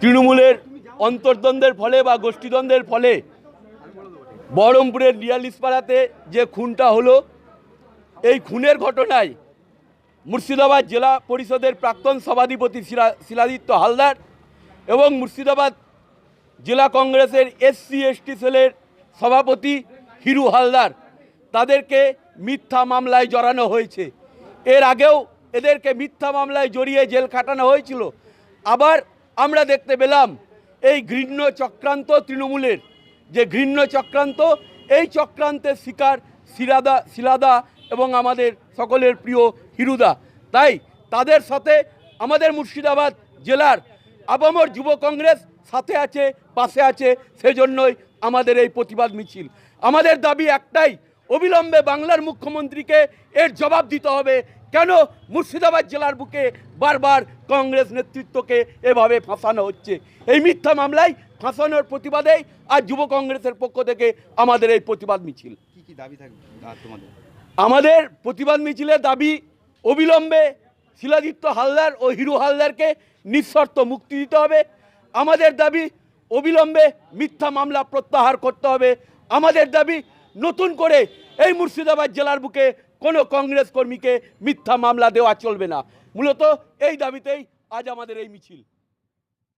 তৃণমূলের অন্তর্দ্বন্দ্বের ফলে বা গোষ্ঠীদ্বন্দ্বের ফলে বহরমপুরের লিয়ালিসপাড়াতে যে খুনটা হলো, এই খুনের ঘটনায় মুর্শিদাবাদ জেলা পরিষদের প্রাক্তন সভাধিপতি শিলা- শিলাদিত্য হালদার এবং মুর্শিদাবাদ জেলা কংগ্রেসের এসসি, এসটি সেলের সভাপতি হিরু হালদার। তাদেরকে মিথ্যা মামলায় জড়ানো হয়েছে। এর আগেও এদেরকে মিথ্যা মামলায় জড়িয়ে জেল খাটানো হয়েছিল। আবার আমরা দেখতে পেলাম এই ঘৃণ্য চক্রান্ত তৃণমূলের। যে ঘৃণ্য চক্রান্ত, এই চক্রান্তের শিকার শিলাদা শিলাদা এবং আমাদের সকলের প্রিয় হিরুদা। তাই তাদের সাথে আমাদের মুর্শিদাবাদ জেলার আবামর যুব কংগ্রেস সাথে আছে, পাশে আছে, সেজন্যই আমাদের এই প্রতিবাদ মিছিল। আমাদের দাবি একটাই, অবিলম্বে বাংলার মুখ্যমন্ত্রীকে এর জবাব দিতে হবে। কেন মুর্শিদাবাদ জেলার বুকে বারবার কংগ্রেস নেতৃত্বকে এভাবে ফাঁসানো হচ্ছে? এই মিথ্যা মামলায় ফাঁসানোর প্রতিবাদেই আজ যুব কংগ্রেসের পক্ষ থেকে আমাদের এই প্রতিবাদ মিছিল। কি কি দাবি থাকবে? তোমাদের? আমাদের প্রতিবাদ মিছিলের দাবি অবিলম্বে শিলাদিত্য হালদার ও হিরু হালদারকে নিঃশর্ত মুক্তি দিতে হবে। আমাদের দাবি অবিলম্বে মিথ্যা মামলা প্রত্যাহার করতে হবে। আমাদের দাবি নতুন করে এই মুর্শিদাবাদ জেলার বুকে কোনো কংগ্রেস কর্মীকে মিথ্যা মামলা দেওয়া চলবে না। মূলত এই দাবিতেই আজ আমাদের এই মিছিল।